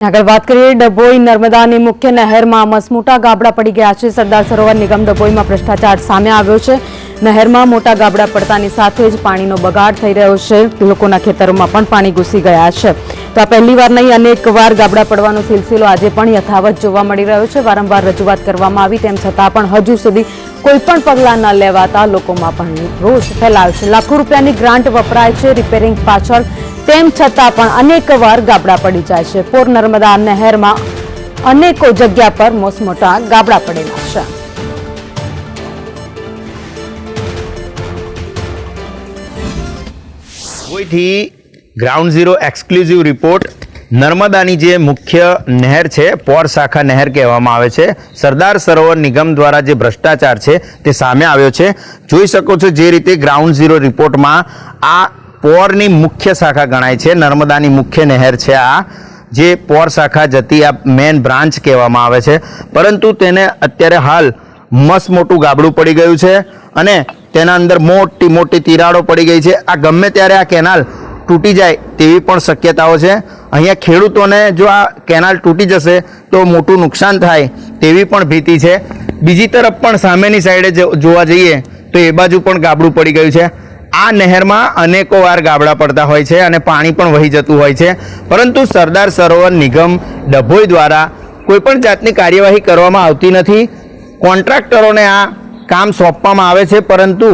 આગળ વાત કરીએ, ડભોઈ નર્મદાની મુખ્ય નહેરમાં મસમોટા ગાબડા પડી ગયા છે. સરદાર સરોવર નિગમ ડભોઈમાં ભ્રષ્ટાચાર સામે આવ્યો છે. નહેરમાં મોટા ગાબડા પડતાની સાથે જ પાણીનો બગાડ થઈ રહ્યો છે. લોકોના ખેતરોમાં પણ પાણી ઘૂસી ગયા છે. તો આ પહેલી વાર નહીં, અનેક વાર ગાબડા પડવાનો સિલસિલો આજે પણ યથાવત જોવા મળી રહ્યો છે. વારંવાર રજૂઆત કરવામાં આવી તેમ છતાં પણ હજુ સુધી કોઈ પણ પગલાં ન લેવાતા લોકોમાં પણ રોષ ફેલાયો છે. લાખો રૂપિયાની ગ્રાન્ટ વપરાય છે રિપેરિંગ પાછળ, તેમ છતાં પણ અનેક વાર ગાબડા પડી જાય છે. પોર નર્મદા નહેરમાં અનેકો જગ્યા પર મોસમોટા ગાબડા પડેલા છે. કોઈથી ગ્રાઉન્ડ ઝીરો એક્સક્લુઝિવ રિપોર્ટ નર્મદાની જે મુખ્ય નહેર છે, પોર શાખા નહેર કહેવામાં આવે છે. સરદાર સરોવર નિગમ દ્વારા જે ભ્રષ્ટાચાર છે, તે સામે આવ્યો છે. જોઈ શકો છો જે રીતે ગ્રાઉન્ડ ઝીરો રિપોર્ટમાં આ પોરની મુખ્ય શાખા ગણાય છે. નર્મદાની મુખ્ય નહેર છે આ, જે પોર શાખા જતી આ મેન બ્રાન્ચ કહેવામાં આવે છે. પરંતુ તેને અત્યારે હાલ મસ્ત મોટું ગાબડું પડી ગયું છે અને તેના અંદર મોટી મોટી તિરાડો પડી ગઈ છે. આ ગમે ત્યારે આ કેનાલ તૂટી જાય તેવી પણ શક્યતાઓ છે. અહીંયા ખેડૂતોને જો આ કેનાલ તૂટી જશે તો મોટું નુકસાન થાય તેવી પણ ભીતિ છે. બીજી તરફ પણ સામેની સાઈડે જોવા જઈએ તો એ બાજુ પણ ગાબડું પડી ગયું છે. આ નહેરમાં અનેકો વાર ગાબડા પડતા હોય છે અને પાણી પણ વહી જતું હોય છે. પરંતુ સરદાર સરોવર નિગમ ડભોઈ દ્વારા કોઈપણ જાતની કાર્યવાહી કરવામાં આવતી નથી. કોન્ટ્રાક્ટરોને આ કામ સોંપવામાં આવે છે, પરંતુ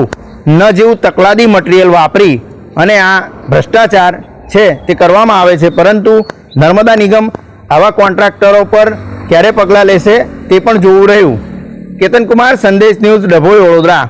ન જેવું તકલાદી મટીરિયલ વાપરી અને આ ભ્રષ્ટાચાર છે તે કરવામાં આવે છે. પરંતુ નર્મદા નિગમ આવા કોન્ટ્રાક્ટરો પર ક્યારે પગલાં લેશે તે પણ જોવું રહ્યું. કેતનકુમાર, સંદેશ ન્યૂઝ, ડભોઈ, વડોદરા.